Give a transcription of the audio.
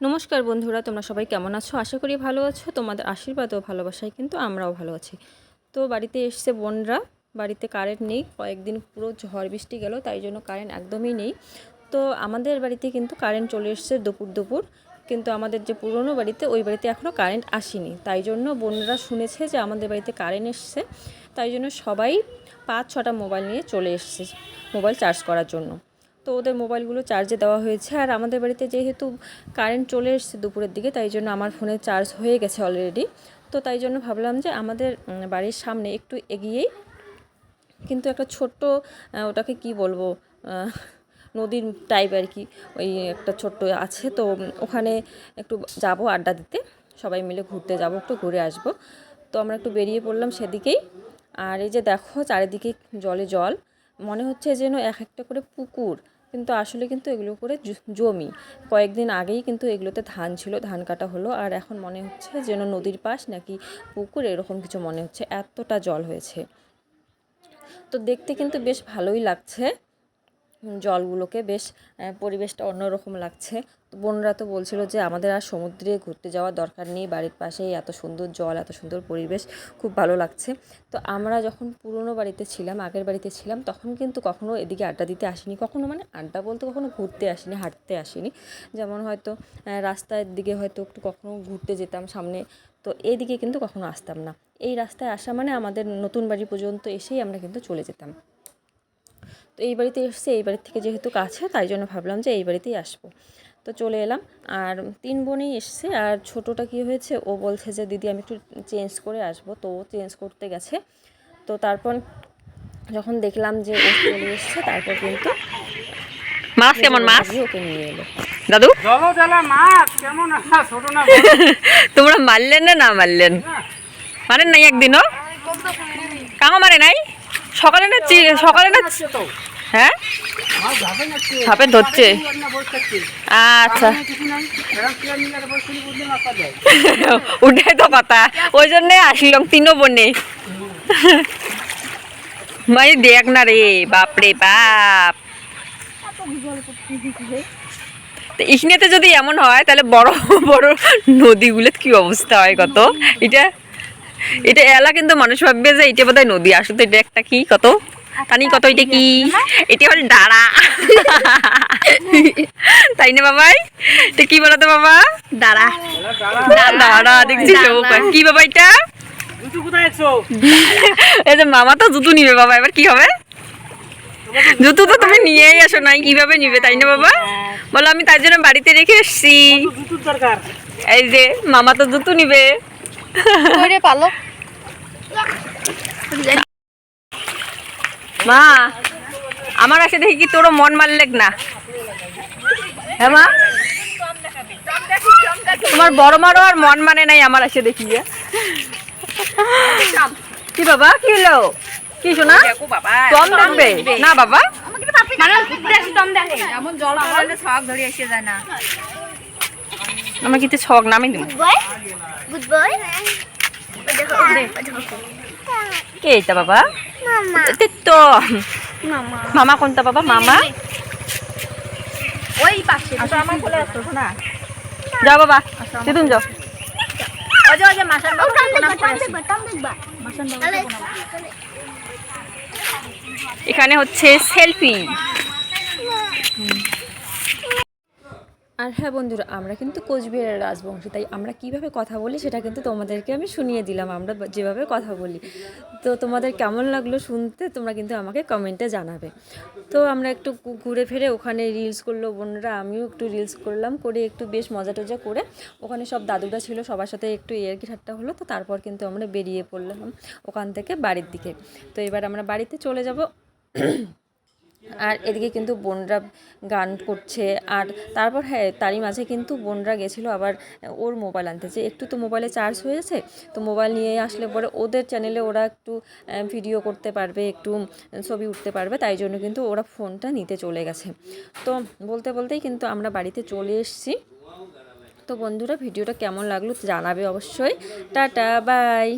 নমস্কার বন্ধুরা, তোমরা সবাই কেমন আছো? আশা করি ভালো আছো। তোমাদের আশীর্বাদ ও ভালোবাসায় কিন্তু আমরাও ভালো আছি। তো বাড়িতে এসছে বোনরা, বাড়িতে কারেন্ট নেই, কয়েকদিন পুরো ঝড় বৃষ্টি গেল, তাই জন্য কারেন্ট একদমই নেই। তো আমাদের বাড়িতে কিন্তু কারেন্ট চলে এসছে দুপুর দুপুর, কিন্তু আমাদের যে পুরনো বাড়িতে, ওই বাড়িতে এখনও কারেন্ট আসেনি। তাই জন্য বোনরা শুনেছে যে আমাদের বাড়িতে কারেন্ট এসছে। তাই জন্য সবাই পাঁচ ছটা মোবাইল নিয়ে চলে এসছে মোবাইল চার্জ করার জন্য। তো ওদের মোবাইলগুলো চার্জে দেওয়া হয়েছে। আর আমাদের বাড়িতে যেহেতু কারেন্ট চলে এসছে দুপুরের দিকে, তাই জন্য আমার ফোনে চার্জ হয়ে গেছে অলরেডি তো তাই জন্য ভাবলাম যে আমাদের বাড়ির সামনে একটু এগিয়েই কিন্তু একটা ছোট্ট ওটাকে কি বলব নদীর টাইপ আর কি, ওই একটা ছোট্ট আছে। তো ওখানে একটু যাব আড্ডা দিতে, সবাই মিলে ঘুরতে যাব, একটু ঘুরে আসব। তো আমরা একটু বেরিয়ে পড়লাম সেদিকেই। আর এই যে দেখো, চারিদিকে জলে জল। মনে হচ্ছে যেন এক একটা করে পুকুর। কিন্তু আসলে কিন্তু এগুলো করে জমি। কয়েকদিন আগেই কিন্তু এগুলোতে ধান ছিল, ধান কাটা হলো। আর এখন মনে হচ্ছে যেন নদীর পাশ নাকি পুকুর, এরকম কিছু মনে হচ্ছে। এতটা জল হয়েছে। তো দেখতে কিন্তু বেশ ভালোই লাগছে। জলগুলোকে বেশ পরিবেশটা অন্যরকম লাগছে। তো বোনরা তো বলছিল যে আমাদের আর সমুদ্রে ঘুরতে যাওয়ার দরকার নেই, বাড়ির পাশেই এত সুন্দর জল, এত সুন্দর পরিবেশ, খুব ভালো লাগছে। তো আমরা যখন পুরনো বাড়িতে ছিলাম, আগের বাড়িতে ছিলাম, তখন কিন্তু কখনো এদিকে আড্ডা দিতে আসিনি, কখনো মানে আড্ডা বলতে কখনো ঘুরতে আসিনি, হাঁটতে আসিনি। যেমন হয়তো রাস্তার দিকে হয়তো একটু কখনো ঘুরতে যেতাম সামনে, তো এদিকে কিন্তু কখনো আসতাম না। এই রাস্তায় আসা মানে আমাদের নতুন বাড়ি পর্যন্ত এসেই আমরা কিন্তু চলে যেতাম। তো এই বাড়িতে এসছে এই বাড়ির থেকে যেহেতু কাছে তাই জন্য ভাবলাম যে এই বাড়িতেই আসব। তো চলে এলাম। আর তিন বোনই এসছে আর ছোটোটা কি হয়েছে ও বলছে যে দিদি আমি একটু চেঞ্জ করে আসব। তো ও চেঞ্জ করতে গেছে। তো তারপর যখন দেখলাম যে ও চলে এসছে তারপর কিন্তু মাছ কেমন মাছ? ওকে নিয়ে এলো। দাদু? মাছ কেমন? ছোট না? তোমরা মারলেন না না মারলেন? মারেন নাই একদিনও? কাঙো মারে নাই? সকালে না সকালে না হ্যাঁ? সাপে ধরছে। আচ্ছা। ওটাই তো কথা ওই জন্যে আসলাম, তিনও বোনে ভাই দেখ না রে বাপরে বাপ তো ইসনেতে যদি এমন হয়, তাহলে বড় বড় নদীগুলোর কি অবস্থা হয় কত এটা এটা এলা কিন্তু মানুষ ভাববে যে, এটা বোধহয় নদী আসলে এটা একটা কি কত জানি কত এটা কি? এটা হল দাঁড়া। তাই না বাবাই? এটা কি বলতো বাবা? দাঁড়া। দাঁড়া দেখছি কি বাবা এটা? এই যে মামা তো জুতো নিবে বাবা এবার কি হবে? জুতো তো তুমি নিয়েই আসো নাই কীভাবে নিবে তাই না বাবা? বলো আমি তার জন্য বাড়িতে রেখে এসছি। তো। এই যে মামা তো জুতো নিবে। মা আমার আসে দেখি কি তোরও মন মারলেক না। হ্যাঁ মা তোমার বড় মারও আর মন মানে নাই আমার আসে দেখি। কি বাবা কি হলো? কি শোনা? কম দেখবে না বাবা। আমার কিন্তু ছক নামই দেবো Good boy. কে এটা বাবা? তো। মামা। কোনটা বাবা? মামা? ওই পাশে আমার কোলে আসো শোনা। যাও বাবা দিদুন যাও। ওই যে মাসান এখানে হচ্ছে সেলফি। আর হ্যাঁ বন্ধুরা, আমরা কিন্তু কোচবিহারের রাজবংশী, তাই আমরা কীভাবে কথা বলি সেটা কিন্তু তোমাদেরকে আমি শুনিয়ে দিলাম, আমরা যেভাবে কথা বলি। তো তোমাদের কেমন লাগল শুনতে, তোমরা কিন্তু আমাকে কমেন্টে জানাবে। তো আমরা একটু ঘুরে ফিরে ওখানে রিলস করল বোনরা আমিও একটু রিলস করলাম, করে একটু বেশ মজা টজা করে ওখানে সব দাদুরা ছিল, সবার সাথে একটু ইয়ার্কি ঠাট্টা হলো, তো তারপর কিন্তু আমরা বেরিয়ে পড়লাম ওখান থেকে বাড়ির দিকে। তো এবার আমরা বাড়িতে চলে যাব। আর এদিকে কিন্তু বোনরা গান করছে আর তারপর হ্যাঁ তারই মাঝে কিন্তু বোনরা গেছিল আবার ওর মোবাইল আনতে। যে একটু তো মোবাইলে চার্জ হয়েছে, তো মোবাইল নিয়ে আসলে পরে ওদের চ্যানেলে ওরা একটু ভিডিও করতে পারবে, একটু ছবি উঠতে পারবে, তাই জন্য কিন্তু ওরা ফোনটা নিতে চলে গেছে। তো বলতে বলতেই কিন্তু আমরা বাড়িতে চলে এসেছি। তো বন্ধুরা ভিডিওটা কেমন লাগল জানাবে অবশ্যই। Tata bye